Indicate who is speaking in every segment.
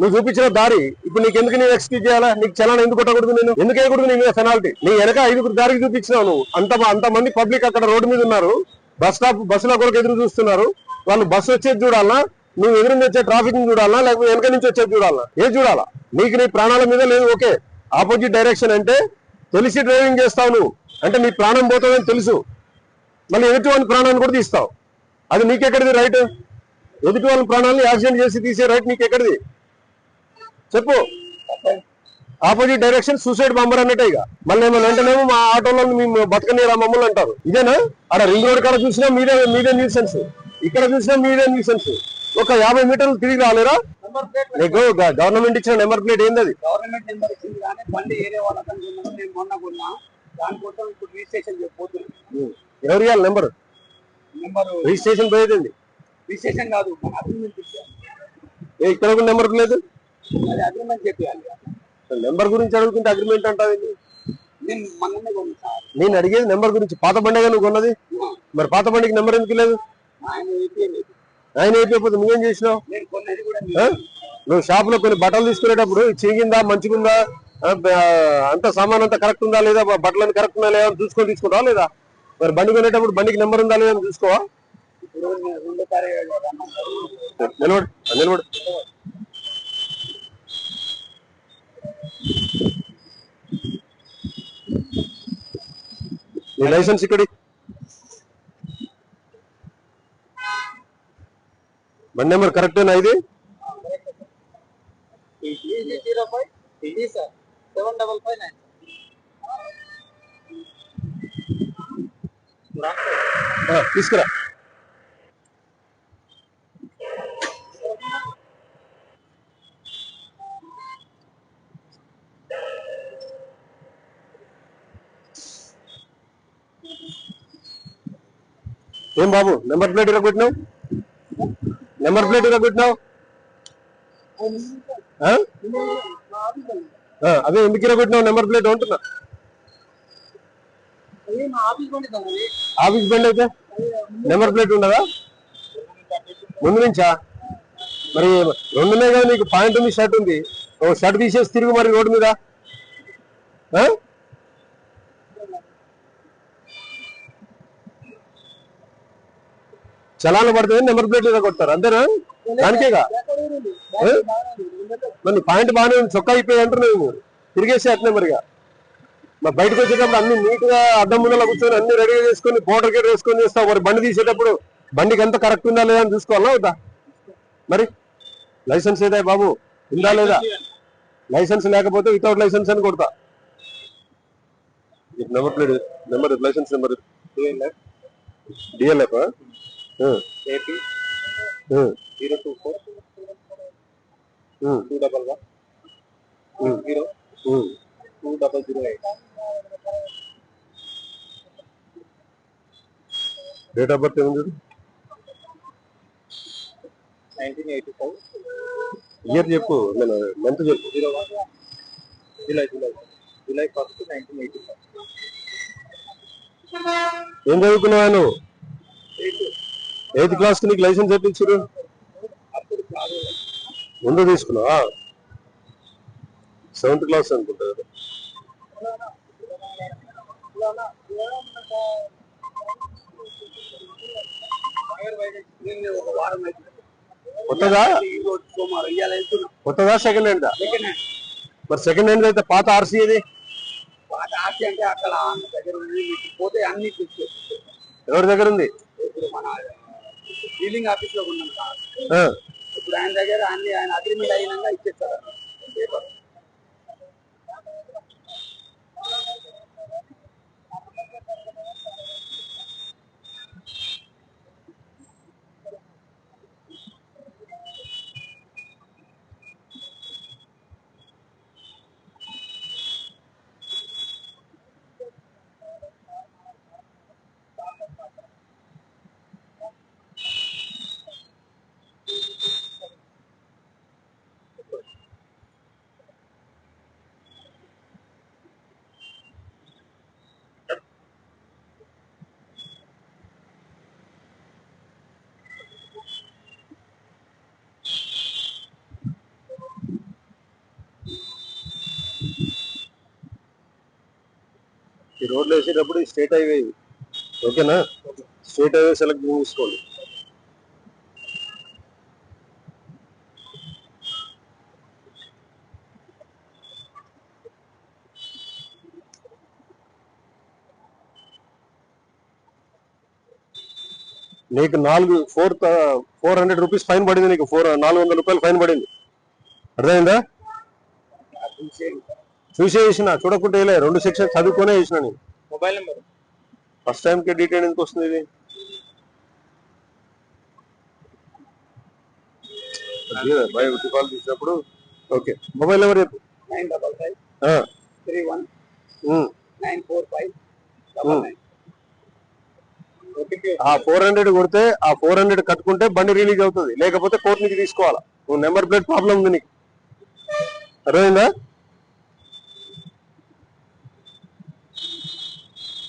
Speaker 1: నువ్వు చూపించిన దారి ఇప్పుడు నీకు ఎందుకు నేను ఎక్స్క్యూజ్ చేయాలా? నీకు చలాన ఎందుకు కొట్టకూడదు నేను ఎందుకు వేయకూడదు నీ మీద పెనాల్టీ నీ వెనక ఐదుగురు దారికి చూపించినావు నువ్వు. అంత అంత మంది పబ్లిక్ అక్కడ రోడ్డు మీద ఉన్నారు. బస్ స్టాప్ బస్సులో కొరకు ఎదురు చూస్తున్నారు. వాళ్ళు బస్సు వచ్చేది చూడాలా? నువ్వు ఎదురు నుంచి వచ్చే ట్రాఫిక్ చూడాలా? లేకపోతే వెనక నుంచి వచ్చేది చూడాలా? ఏది చూడాలా? నీకు నీ ప్రాణాల మీద లేదు ఓకే. ఆపోజిట్ డైరెక్షన్ అంటే తెలిసి డ్రైవింగ్ చేస్తావు నువ్వు. అంటే నీ ప్రాణం పోతుందని తెలుసు. మళ్ళీ ఎదుటి వాళ్ళ ప్రాణాన్ని కూడా తీస్తావు. అది నీకెక్కడిది రైట్ ఎదుటి వాళ్ళ ప్రాణాలను యాక్సిడెంట్ చేసి తీసే రైట్ నీకెక్కడిది? చెప్పు. ఆపోజిట్ డైరెక్షన్ సూసైడ్ బాంబర్ అన్నట్టే ఇక. మళ్ళీ ఏమో వెంటనేమో మా ఆటోలో మేము బతకనీరా మమ్మల్ని అంటారు. ఇదేనా? అక్కడ రింగ్ రోడ్ కాడ చూసినా మీదే మీదే న్యూసెన్స్ ఇక్కడ చూసినా మీదే న్యూసెన్స్ ఒక యాభై మీటర్లు తిరిగి రాలేరా? నీకు గవర్నమెంట్ ఇచ్చిన నెంబర్ ప్లేట్ ఏంది అది? ఎవరు ఇవ్వాలి నెంబర్
Speaker 2: నెంబర్
Speaker 1: రిజిస్ట్రేషన్ పోయేది
Speaker 2: రిజిస్ట్రేషన్ కాదు
Speaker 1: ఇక్కడ కూడా నెంబర్ లేదు
Speaker 2: అగ్రిమెంట్ చెప్పాలి
Speaker 1: నెంబర్ గురించి అడుగుతుంటే అగ్రిమెంట్ అంటావు
Speaker 2: నేను
Speaker 1: అడిగేది నెంబర్ గురించి. పాత బండిగా నువ్వు కొన్నది? మరి పాత బండికి నెంబర్ ఎందుకు లేదు?
Speaker 2: ఆయన
Speaker 1: అయిపోతే నువ్వేం చేసినావు? నువ్వు షాప్లో కొన్ని బట్టలు తీసుకునేటప్పుడు చీగిందా మంచిగుందా? అంత సామాన్ అంతా కరెక్ట్ ఉందా లేదా? బట్టలు కరెక్ట్ ఉందా లేదా చూసుకొని తీసుకుంటావా లేదా? మరి బండి కొనేటప్పుడు బండికి నెంబర్ ఉందా లేదా చూసుకోవా? నిలబడు నిలబడు. నీ లైసెన్స్ ఇక్కడి బండి నెంబర్ కరెక్టేనా ఇది? తీసుకురా. ఏం బాబు? నెంబర్ ప్లేట్ కొట్టినావు? నెంబర్ ప్లేట్ ఇలా కొట్టినావు? అదే ఎందుకు కొట్టినావు? నెంబర్ ప్లేట్
Speaker 2: ఉంటున్నా ఆఫీస్
Speaker 1: ఆఫీస్ బండి అయితే నెంబర్ ప్లేట్ ఉండదా? ముందు నుంచా? మరి రెండునే కదా నీకు పాయింట్ ఉంది షర్ట్ ఉంది. ఓ షర్ట్ తీసేసి తిరుగు మరి రోడ్డు మీద. చలాన పడుతుంది నెంబర్ ప్లేట్ కొడతారు. అంతేనా? దానికేగా? మరి పాయింట్ బాగానే ఉంది. చొక్కా అయిపోయి అంటారు నువ్వు. తిరిగేసి అట్నే మరిగా. మరి బయటకు వచ్చేటప్పుడు అన్ని నీట్గా అద్దం ముందర కూర్చొని అన్ని రెడీగా చేసుకొని పౌడర్ గేట్ వేసుకొని చేస్తావు మరి బండి తీసేటప్పుడు బండికి ఎంత కరెక్ట్ ఉందా లేదా అని చూసుకోవాలా వద్దా? మరి లైసెన్స్ ఏదా బాబు? ఉందా లేదా? లైసెన్స్ లేకపోతే వితౌట్ లైసెన్స్ అని కొడతా. Number plate number licence number DLF
Speaker 2: AP. Zero two four. Two double one. Zero. Two double zero eight.
Speaker 1: Date of birth ఏముంది?
Speaker 2: నైన్టీన్ ఎయిటీ ఫైవ్
Speaker 1: ఇయర్ చెప్పు. నేను మంత్ చెప్పు.
Speaker 2: Zero one. July July July first nineteen eighty five
Speaker 1: ఏం చదువుకున్నావా నువ్వు? Eighth క్లాస్కి నీకు licence ఎట్టించారు
Speaker 2: కాదు
Speaker 1: ముందు తీసుకున్నావా? సెవెంత్ క్లాస్ అనుకుంటా కదా.
Speaker 2: ఒక వారం అయితే
Speaker 1: కొత్తదా కొత్తదా సెకండ్ హ్యాండ్ మరి సెకండ్ హ్యాండ్ అయితే పాత ఆర్సీ ఇది
Speaker 2: పాత ఆర్సీ అంటే అక్కడ దగ్గర పోతే అన్ని
Speaker 1: ఎవరి దగ్గర ఉంది?
Speaker 2: డీలింగ్ ఆఫీస్లో ఉన్నాం సార్
Speaker 1: ఆ,
Speaker 2: ఇప్పుడు ఆయన దగ్గర అన్ని ఆయన అగ్రిమెంట్ అయినాక ఇచ్చేస్తారు
Speaker 1: ఈ రోడ్లు వేసేటప్పుడు స్టేట్ హైవే ఓకేనా? స్టేట్ హైవే సెలెక్ట్ చేసుకోండి నీకు నాలుగు four four hundred rupees fine పడింది నీకు. ఫోర్ నాలుగు వందల రూపాయలు ఫైన్ పడింది. అర్థమైందా? చూసే వేసిన చూడకుంటే వేయలే రెండు సెక్షన్ చదువుకునే వేసిన నేను.
Speaker 2: మొబైల్ నెంబర్
Speaker 1: ఫస్ట్ టైం కి డీటెయిల్ ఎందుకు వస్తుంది ఇది? కాల్ తీసినప్పుడు. ఓకే మొబైల్ నెంబర్ చెప్పు.
Speaker 2: Nine double five three one. Nine four five
Speaker 1: ఆ ఫోర్ హండ్రెడ్ కొడితే ఆ ఫోర్ హండ్రెడ్ కట్టుకుంటే బండి రిలీజ్ అవుతుంది. లేకపోతే కోర్టు నుంచి తీసుకోవాలా. నువ్వు నెంబర్ ప్లేట్ ప్రాబ్లం ఉంది నీకు. అర్థమైందా?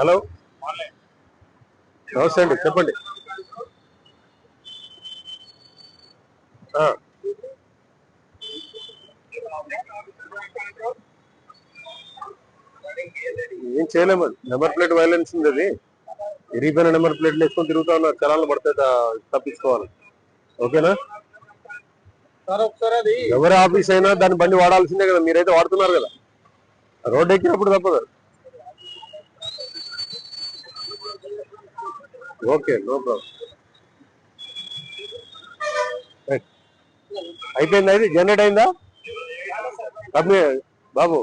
Speaker 1: హలో? నమస్తే అండి చెప్పండి. ఏం చేయలేము నెంబర్ ప్లేట్ వైలెన్స్ ఉంది అది. ఇరిగిపోయిన నెంబర్ ప్లేట్లు వేసుకొని తిరుగుతా ఉన్నారు చలాన్లు పడితే తప్పించుకోవాలి. ఓకేనా? ఎవరి ఆఫీస్ అయినా దాని బండి వాడాల్సిందే కదా మీరైతే వాడుతున్నారు కదా. రోడ్డు ఎక్కినప్పుడు తప్పదు. Okay no problem. అయిపోయిందా ఇది? జనరేట్ అయిందా? బాబు.